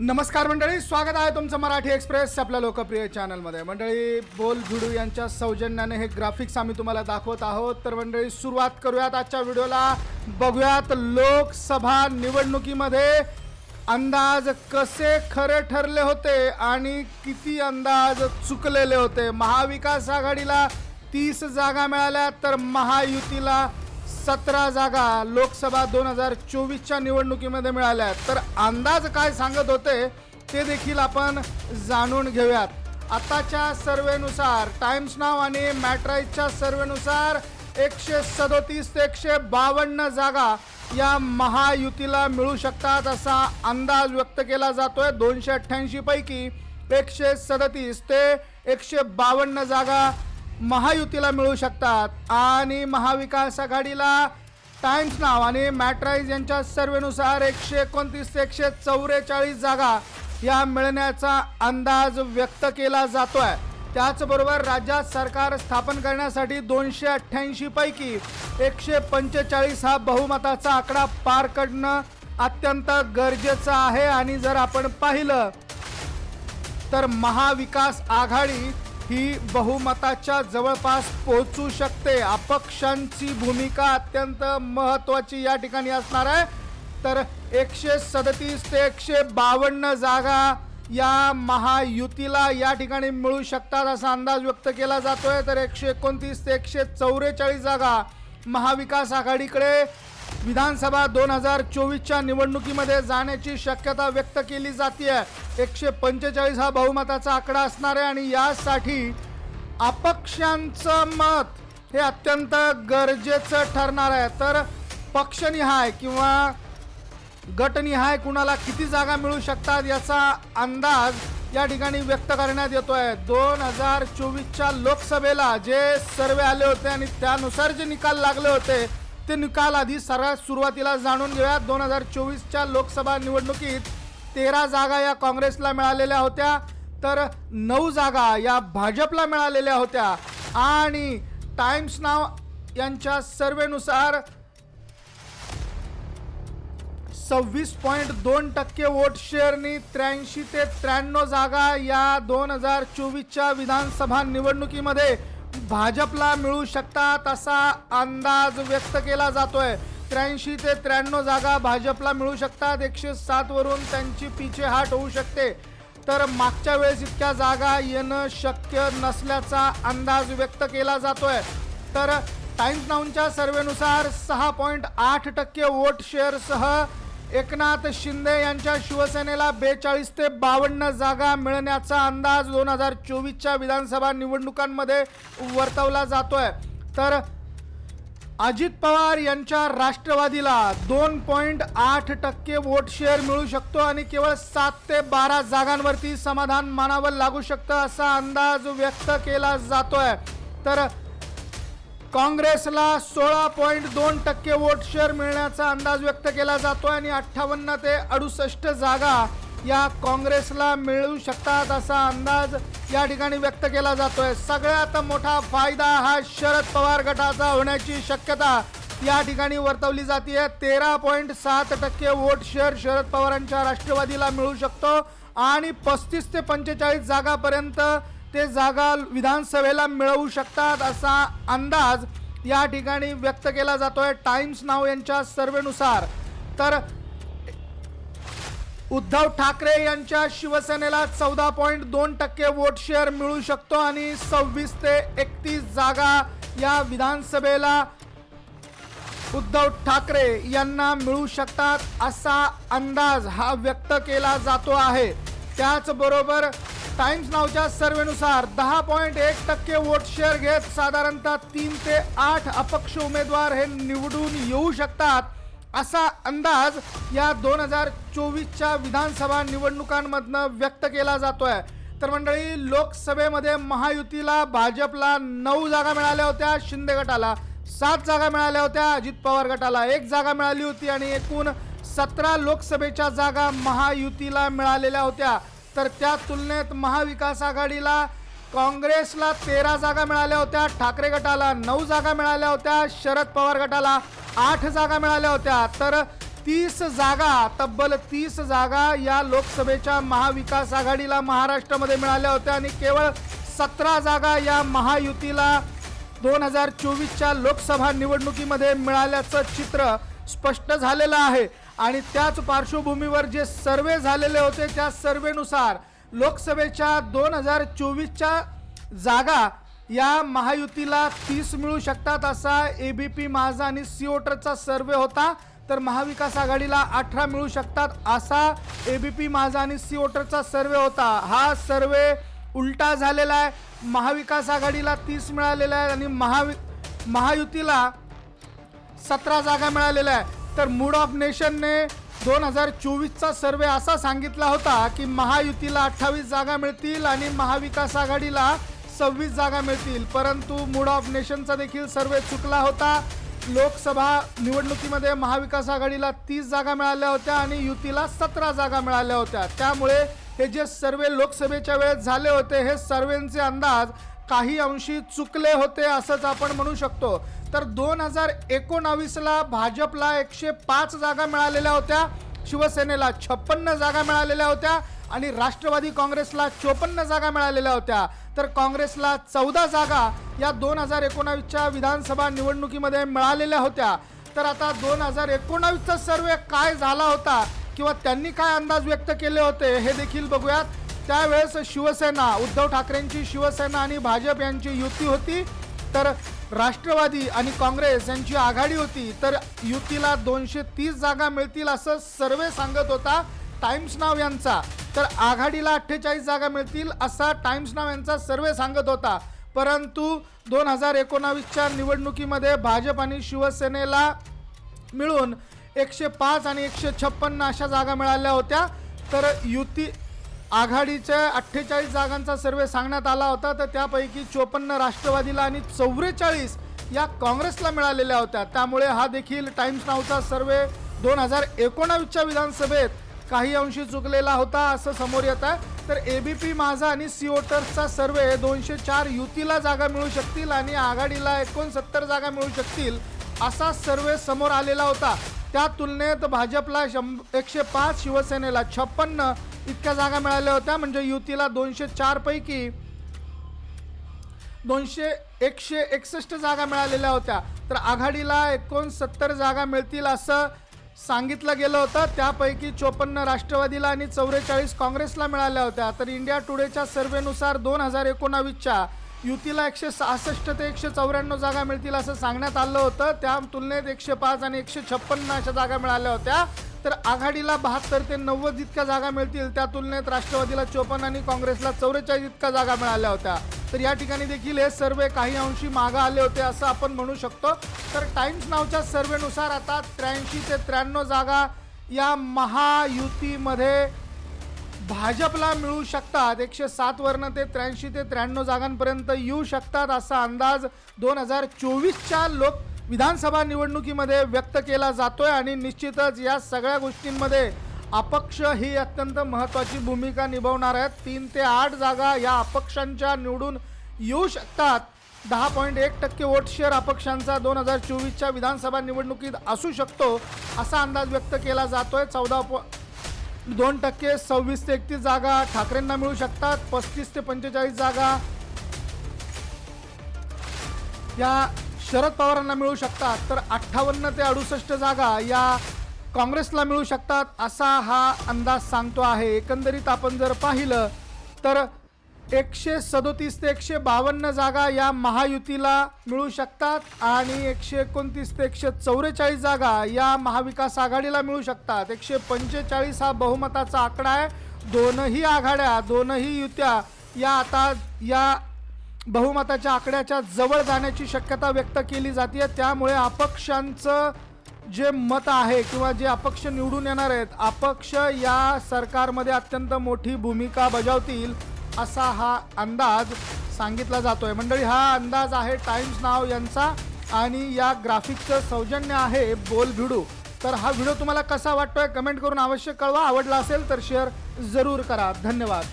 नमस्कार मंडळी स्वागत आहे तुमचं मराठी एक्सप्रेस आपल्या लोकप्रिय चॅनलमध्ये. मंडळी बोल भिडू यांच्या सौजन्याने हे ग्राफिक्स आम्ही तुम्हाला दाखवत आहोत. तर मंडळी सुरुवात करूयात आजच्या व्हिडिओला. बघूयात लोकसभा निवडणुकीमध्ये अंदाज कसे खरे ठरले होते आणि किती अंदाज चुकलेले होते. महाविकास आघाडीला तीस जागा मिळाल्या तर महायुतीला सतरा जागा लोकसभा दोन हजार चोवीसच्या निवडणुकीमध्ये मिळाल्या आहेत. तर अंदाज काय सांगत होते ते देखील आपण जाणून घेऊयात आताच्या सर्वेनुसार टाइम्स नाव आणि मॅट्राईजच्या सर्वेनुसार एकशे सदोतीस ते एकशे बावन्न जागा या महायुतीला मिळू शकतात असा अंदाज व्यक्त केला जातोय दोनशे अठ्ठ्याऐंशी पैकी एकशे सदतीस ते एकशे बावन्न जागा महायुतीला मिळू शकतात. आणि महाविकास आघाडीला टाइम्स नाव आणि मॅट्राईज यांच्या सर्वेनुसार एकशे एकोणतीस ते एकशे चौवेचाळीस जागा या मिळण्याचा अंदाज व्यक्त केला जातो आहे त्याचबरोबर राज्यात सरकार स्थापन करण्यासाठी दोनशे अठ्ठ्याऐंशी पैकी एकशे पंचेचाळीस हा बहुमताचा आकडा पार करणं अत्यंत गरजेचं आहे. आणि जर आपण पाहिलं तर महाविकास आघाडी ही बहुमताच्या जवळपास पोहोचू शकते. अपक्षांची भूमिका अत्यंत महत्वाची या ठिकाणी असणार आहे. तर एकशे सदतीस ते एकशे बावन्न जागा या महायुतीला या ठिकाणी मिळू शकतात असा अंदाज व्यक्त केला जातोय. तर एकशे एकोणतीस ते एकशे चौवेचाळीस जागा महाविकास आघाडीकडे विधानसभा दोन हजार चोवीसच्या निवडणुकीमध्ये जाण्याची शक्यता व्यक्त केली जाते एकशे पंचेचाळीस हा बहुमताचा आकडा असणार आहे आणि यासाठी अपक्षांचं मत हे अत्यंत गरजेचं ठरणार आहे. तर पक्षनिहाय किंवा गटनिहाय कुणाला किती जागा मिळू शकतात याचा अंदाज या ठिकाणी व्यक्त करण्यात येतो आहे दोन हजार चोवीसच्या लोकसभेला जे सर्वे आले होते आणि त्यानुसार जे निकाल लागले होते ते निकाल आधी सर्वात सुरुवातीला जाणून घेऊयात दोन हजार चोवीसच्या लोकसभा निवडणुकीत तेरा जागा या काँग्रेसला मिळालेल्या होत्या. तर नऊ जागा या भाजपला मिळालेल्या होत्या. आणि टाइम्स नाव यांच्या सर्वेनुसार सव्वीस पॉईंट दोन टक्के वोट शेअरनी त्र्याऐंशी ते त्र्याण्णव जागा या दोन हजार चोवीसच्या विधानसभा निवडणुकीमध्ये भाजपला मिळू शकतात असा अंदाज व्यक्त केला जातोय. त्र्याऐंशी ते त्र्याण्णव जागा भाजपला मिळू शकतात. एकशे सातवरून त्यांची पिछेहाट होऊ शकते. तर मागच्या वेळेस इतक्या जागा येणं शक्य नसल्याचा अंदाज व्यक्त केला जातोय. तर टाइम्स नाऊनच्या सर्वेनुसार सहा पॉईंट आठ टक्के वोट शेअरसह एकनाथ शिंदे यांच्या शिवसेनेला बेचाळीस ते बावन्न जागा मिळण्याचा अंदाज दोन हजार चोवीसच्या विधानसभा निवडणुकांमध्ये वर्तवला जातोय. तर अजित पवार यांच्या राष्ट्रवादीला दोन पॉईंट आठ टक्के वोट शेअर मिळू शकतो आणि केवळ सात ते बारा जागांवरती समाधान मानावं लागू शकतं असा अंदाज व्यक्त केला जातोय. तर काँग्रेसला सोळा पॉईंट दोन टक्के वोट शेअर मिळण्याचा अंदाज व्यक्त केला जातो आणि अठ्ठावन्न ते अडुसष्ट जागा या काँग्रेसला मिळू शकतात असा अंदाज या ठिकाणी व्यक्त केला जातोय. सगळ्यात मोठा फायदा हा शरद पवार गटाचा होण्याची शक्यता या ठिकाणी वर्तवली जाते तेरा पॉईंट सात टक्के वोट शेअर शरद पवारांच्या राष्ट्रवादीला मिळू शकतो आणि पस्तीस ते पंचेचाळीस जागापर्यंत ते जागा विधानसभेला मिळवू शकतात असा अंदाज या ठिकाणी व्यक्त केला जातोय. टाइम्स नाव यांच्या सर्वेनुसार. तर उद्धव ठाकरे यांच्या शिवसेनेला चौदा पॉईंट दोन टक्के वोट शेअर मिळू शकतो आणि सव्वीस ते एकतीस जागा या विधानसभेला उद्धव ठाकरे यांना मिळू शकतात असा अंदाज हा व्यक्त केला जातो आहे. त्याचबरोबर टाइम्स नावच्या सर्वेनुसार दहा पॉईंट एक टक्के वोट शेअर घेत साधारणतः तीन ते आठ अपक्ष उमेदवार हे निवडून येऊ शकतात असा अंदाज या दोन हजार चोवीसच्या विधानसभा निवडणुकांमधनं व्यक्त केला जातोय. तर मंडळी लोकसभेमध्ये महायुतीला भाजपला नऊ जागा मिळाल्या होत्या शिंदे गटाला. सात जागा मिळाल्या होत्या अजित पवार गटाला. एक जागा मिळाली होती आणि एकूण सतरा लोकसभेच्या जागा महायुतीला मिळालेल्या होत्या. तर त्या तुलनेत महाविकास आघाडीला काँग्रेसला तेरा जागा मिळाल्या होत्या ठाकरे गटाला नऊ जागा मिळाल्या होत्या शरद पवार गटाला आठ जागा मिळाल्या होत्या. तर तीस जागा तब्बल तीस जागा या लोकसभेच्या महाविकास आघाडीला महाराष्ट्रामध्ये मिळाल्या होत्या आणि केवळ सतरा जागा या महायुतीला दोन हजार चोवीसच्या लोकसभा निवडणुकीमध्ये मिळाल्याचं चित्र स्पष्ट झालेलं आहे. आणि त्याच पार्श्वभूमीवर जे सर्वे झालेले होते त्या सर्वेनुसार लोकसभेच्या दोन हजार चोवीसच्या जागा या महायुतीला तीस मिळू शकतात असा ए बी पी माझा आणि सिओटरचा सर्वे होता. तर महाविकास आघाडीला अठरा मिळू शकतात असा ए बी पी माझा आणि सिओटरचा सर्वे होता. हा सर्वे उलटा झालेला आहे. महाविकास आघाडीला तीस मिळालेला आहे आणि महावि महायुतीला सतरा जागा मिळालेल्या आहे तर मूड ऑफ नेशनने दोन हजार चोवीसचा सर्वे असा सांगितला होता की महायुतीला अठ्ठावीस जागा मिळतील आणि महाविकास आघाडीला सव्वीस जागा मिळतील. परंतु मूड ऑफ नेशनचा देखील सर्वे चुकला होता. लोकसभा निवडणुकीमध्ये महाविकास आघाडीला तीस जागा मिळाल्या होत्या आणि युतीला सतरा जागा मिळाल्या होत्या. त्यामुळे हे जे सर्वे लोकसभेच्या वेळेस झाले होते हे सर्वेंचे अंदाज काही अंशी चुकले होते असंच आपण म्हणू शकतो. तर दोन हजार एकोणावीसला भाजपला एकशे पाच जागा मिळालेल्या होत्या. शिवसेनेला छप्पन्न जागा मिळालेल्या होत्या आणि राष्ट्रवादी काँग्रेसला चोपन्न जागा मिळालेल्या होत्या. तर काँग्रेसला चौदा जागा या दोन हजार एकोणावीसच्या विधानसभा निवडणुकीमध्ये मिळालेल्या होत्या. तर आता दोन हजार एकोणावीसचा सर्वे काय झाला होता किंवा त्यांनी काय अंदाज व्यक्त केले होते हे देखील बघूयात. त्यावेळेस शिवसेना उद्धव ठाकरेंची शिवसेना आणि भाजप यांची युती होती. तर राष्ट्रवादी आणि काँग्रेस यांची आघाडी होती तर युतीला दोनशे तीस जागा मिळतील असं सर्वे सांगत होता टाइम्स नाव यांचा. तर आघाडीला अठ्ठेचाळीस जागा मिळतील असा टाइम्स नाव यांचा सर्वे सांगत होता. परंतु दोन हजार एकोणावीसच्या निवडणुकीमध्ये भाजप आणि शिवसेनेला मिळून एकशे पाच आणि एकशे छप्पन्न अशा जागा मिळाल्या होत्या. तर युती आघाडीच्या अठ्ठेचाळीस जागांचा सर्वे सांगण्यात आला होता तर त्यापैकी चोपन्न राष्ट्रवादीला आणि चौवेचाळीस या काँग्रेसला मिळालेल्या होत्या. त्यामुळे हा देखील टाइम्स नावचा सर्वे दोन हजार एकोणावीसच्या विधानसभेत काही अंशी चुकलेला होता असं समोर येत आहे. तर ए बी पी माझा आणि सिओटर्सचा सर्वे दोनशे चार युतीला जागा मिळू शकतील आणि आघाडीला एकोणसत्तर जागा मिळू शकतील असा सर्वे समोर आलेला होता. त्या तुलनेत भाजपला शं एकशे पाच शिवसेनेला छप्पन्न इतक्या जागा मिळाल्या होत्या म्हणजे युतीला दोनशे चार पैकी दोनशे एकशे एकसष्ट जागा मिळालेल्या होत्या. तर आघाडीला एकोणसत्तर जागा मिळतील असं सांगितलं गेलं होतं. त्यापैकी चोपन्न राष्ट्रवादीला आणि चौवेचाळीस काँग्रेसला मिळाल्या होत्या. तर इंडिया टुडेच्या सर्वेनुसार दोन हजार एकोणावीसच्या युतीला एकशे सहासष्ट ते एकशे चौऱ्याण्णव जागा मिळतील असं सांगण्यात आलं होतं. त्या तुलनेत एकशे पाच आणि एकशे छप्पन्न अशा जागा मिळाल्या होत्या. तर आघाडीला बहात्तर ते नव्वद इतक्या जागा मिळतील त्या तुलनेत राष्ट्रवादीला चोपन्न आणि काँग्रेसला चौवेचाळीस इतका जागा मिळाल्या होत्या. तर या ठिकाणी देखील हे सर्वे काही अंशी मागं आले होते असं आपण म्हणू शकतो. तर टाइम्स नावच्या सर्वेनुसार आता त्र्याऐंशी ते त्र्याण्णव जागा या महायुतीमध्ये भाजपला मिळू शकतात. एकशे सात वर्ण ते त्र्याऐंशी ते त्र्याण्णव जागांपर्यंत येऊ शकतात असा अंदाज दोन हजार चोवीसच्या लोक विधानसभा निवडणुकीमध्ये व्यक्त केला जातोय आणि निश्चितच या सगळ्या गोष्टींमध्ये अपक्ष ही अत्यंत महत्त्वाची भूमिका निभावणार आहेत. तीन ते आठ जागा या अपक्षांच्या निवडून येऊ शकतात. दहा पॉईंट एक टक्के वोट शेअर अपक्षांचा दोन हजार चोवीसच्या विधानसभा निवडणुकीत असू शकतो असा अंदाज व्यक्त केला जातोय. चौदा पॉ दोन टक्के सव्वीस ते एकतीस जागा ठाकरेंना मिळू शकतात. पस्तीस ते पंचेचाळीस जागा या शरद पवारांना मिळू शकतात तर अठ्ठावन्न ते अडुसष्ट जागा या काँग्रेसला मिळू शकतात असा हा अंदाज सांगतो आहे. एकंदरीत आपण जर पाहिलं तर एकशे सदोतीस ते एकशे बावन्न जागा या महायुतीला मिळू शकतात आणि एकशे एकोणतीस ते एकशे चौवेचाळीस जागा या महाविकास आघाडीला मिळू शकतात. एकशे पंचेचाळीस हा बहुमताचा आकडा आहे. दोनही आघाड्या दोनही युत्या या आता या बहुमताच्या आकड्याच्या जवळ जाण्याची शक्यता व्यक्त केली जाते त्यामुळे अपक्षांचं जे मत आहे किंवा जे अपक्ष निवडून येणार आहेत अपक्ष या सरकारमध्ये अत्यंत मोठी भूमिका बजावतील असा हा अंदाज सांगितला जातोय. मंडळी हा अंदाज आहे टाइम्स नाव यांचा आणि या ग्राफिकचं सौजन्य आहे बोल भिडू. तर हा व्हिडिओ तुम्हाला कसा वाटतोय कमेंट करून अवश्य कळवा. आवडला असेल तर शेअर जरूर करा. धन्यवाद.